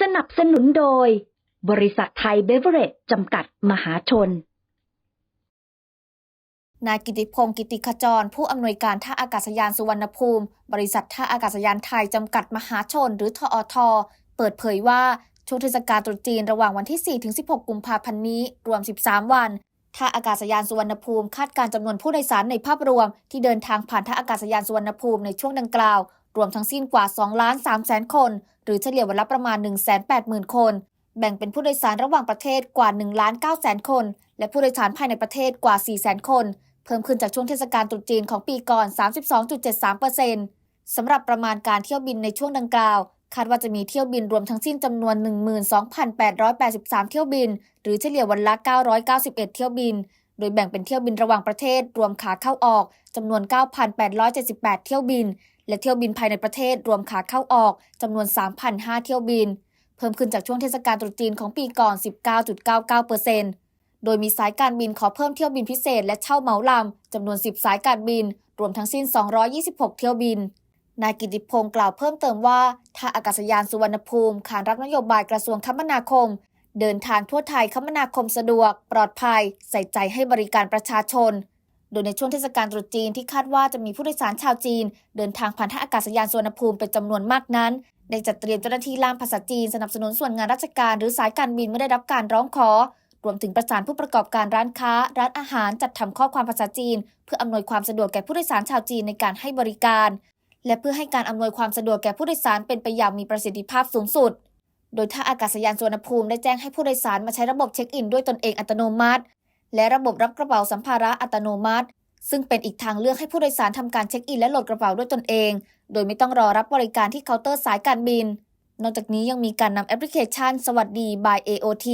สนับสนุนโดย บริษัทไทยเบเวอร์เรจจำกัดมหาชน นายกิติพงศ์กิติขจร ผู้อำนวยการท่าอากาศยานสุวรรณภูมิ บริษัทท่าอากาศยานไทยจำกัดมหาชน หรือทอท เปิดเผยว่าช่วงเทศกาลตรุษจีนระหว่างวันที่ 4-16 กุมภาพันธ์นี้ รวม 13 วันท่าอากาศยานสุวรรณภูมิคาดการจำนวนผู้โดยสารในภาพรวม ที่เดินทางผ่านท่าอากาศยานสุวรรณภูมิในช่วงดังกล่าว รวมทั้งสิ้นกว่า 2 ล้าน3แสนคน หรือเฉลี่ยวันละประมาณ 180,000 คน แบ่งเป็นผู้โดยสารระหว่างประเทศกว่า1ล้าน9แสนคน และผู้โดยสารภายในประเทศกว่า4แสนคน เพิ่มขึ้นจากช่วงเทศกาลตรุษจีนของปีก่อน 32.73%สำหรับประมาณการเที่ยวบินในช่วงดังกล่าวคาดว่าจะมีเที่ยวบินรวมทั้งสิ้นจำนวน 12,883 เที่ยวบิน หรือเฉลี่ยวันละ 991 เที่ยวบิน โดยแบ่งเป็นเที่ยวบินระหว่างประเทศ รวมขาเข้าออกจำนวน 9,878 เที่ยวบิน และเที่ยวบินภายในประเทศรวมขาเข้าออกจำนวน 3,005 เที่ยวบิน เพิ่มขึ้นจากช่วงเทศกาลตรุษจีนของปีก่อน 19.99%โดยมีสายการบินขอเพิ่มเที่ยวบินพิเศษและเช่าเหมาลำจำนวน 10 สายการบิน รวมทั้งสิ้น 226 เที่ยวบินนายกิติพงศ์กล่าวเพิ่มเติมว่าท่าอากาศยานสุวรรณภูมิขานรับนโยบายกระทรวงคมนาคม เดินทางทั่วไทยคมนาคมสะดวก ปลอดภัย ใส่ใจให้บริการประชาชน โดยในช่วงเทศกาลตรุษจีนที่คาดว่าจะมีผู้โดยสารชาวจีน เดินทางผ่านท่าอากาศยานสุวรรณภูมิเป็นจำนวนมากนั้นได้จัดเตรียมเจ้าหน้าที่ล่ามภาษาจีนสนับสนุนส่วนงานราชการหรือสายการบินไม่ได้รับการร้องขอ รวมถึงประสานผู้ประกอบการร้านค้า ร้านอาหารจัดทำข้อความภาษาจีน เพื่ออำนวยความสะดวกแก่ผู้โดยสารชาวจีนในการให้บริการ และเพื่อให้การอำนวยความสะดวกแก่ผู้โดยสารเป็นไปอย่างมีประสิทธิภาพสูงสุด โดยท่าอากาศยานสุวรรณภูมิได้แจ้งให้ผู้โดยสารมาใช้ระบบเช็คอินด้วยตนเองอัตโนมัติ และระบบรับกระเป๋าสัมภาระอัตโนมัติ ซึ่งเป็นอีกทางเลือกให้ผู้โดยสารทำการเช็คอินและโหลดกระเป๋าด้วยตนเอง โดยไม่ต้องรอรับบริการที่เคาน์เตอร์สายการบิน นอกจากนี้ยังมีการนำแอปพลิเคชัน สวัสดี by AOT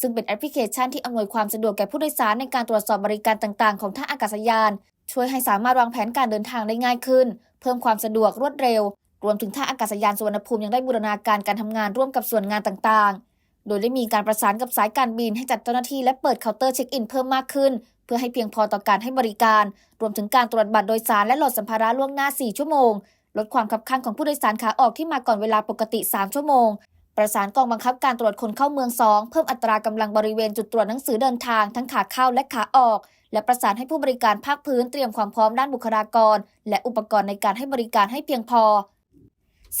ซึ่งเป็นแอปพลิเคชันที่อำนวยความสะดวกแก่ผู้โดยสารในการตรวจสอบบริการต่าง ๆ ของท่าอากาศยาน ช่วยให้สามารถวางแผนการเดินทางได้ง่ายขึ้น เพิ่มความสะดวกรวดเร็ว รวมถึงท่าอากาศยานสุวรรณภูมิยังได้บูรณาการการทำงานร่วมกับส่วนงานต่างๆ โดยได้มีการประสานกับสายการบินให้จัดเจ้าหน้าที่และเปิดเคาน์เตอร์เช็คอินเพิ่มมากขึ้น เพื่อให้เพียงพอต่อการให้บริการ รวมถึงการตรวจบัตรโดยสารและโหลดสัมภาระล่วงหน้า 4 ชั่วโมง ลดความคับข้างของผู้โดยสารขาออกที่มาก่อนเวลาปกติ 3 ชั่วโมง ประสานกองบังคับการตรวจคนเข้าเมือง 2 เพิ่มอัตรากำลังบริเวณจุดตรวจหนังสือเดินทางทั้งขาเข้าและขาออกและประสานให้ผู้บริการภาคพื้นเตรียมความพร้อมด้านบุคลากร และอุปกรณ์ในการให้บริการให้เพียงพอ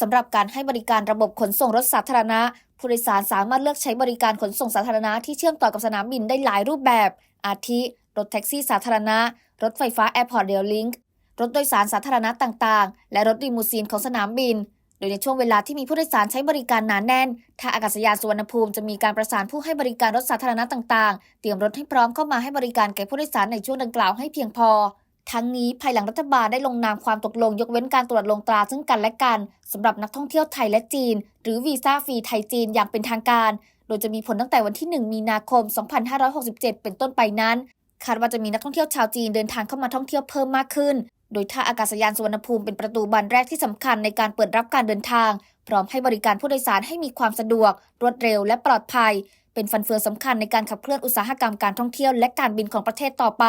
สำหรับการให้บริการระบบขนส่งรถสาธารณะ ผู้โดยสารสามารถเลือกใช้บริการขนส่งสาธารณะที่เชื่อมต่อกับสนามบินได้หลายรูปแบบ อาทิ รถแท็กซี่สาธารณะ รถไฟฟ้า Airport Rail Link รถโดยสารสาธารณะต่างๆ และรถลิมูซีนของสนามบิน โดยในช่วงเวลาที่มีผู้โดยสารใช้บริการหนาแน่น ท่าอากาศยานสุวรรณภูมิจะมีการประสานผู้ให้บริการรถสาธารณะต่างๆ เตรียมรถให้พร้อมเข้ามาให้บริการแก่ผู้โดยสารในช่วงดังกล่าวให้เพียงพอ ทั้งนี้ภายหลังรัฐบาลได้ลงนามความตกลงยกเว้นการตรวจลงตราซึ่งกันและกันสำหรับนักท่องเที่ยวไทยและจีน หรือวีซ่าฟรีไทยจีนอย่างเป็นทางการ โดยจะมีผลตั้งแต่วันที่ 1 มีนาคม 2567 เป็นต้นไปนั้น คาดว่าจะมีนักท่องเที่ยวชาวจีนเดินทางเข้ามาท่องเที่ยวเพิ่มมากขึ้น โดยท่าอากาศยานสุวรรณภูมิเป็นประตูบานแรกที่สำคัญในการเปิดรับการเดินทาง พร้อมให้บริการผู้โดยสารให้มีความสะดวก รวดเร็ว และปลอดภัย เป็นฟันเฟืองสำคัญในการขับเคลื่อนอุตสาหกรรมการท่องเที่ยวและการบินของประเทศต่อไป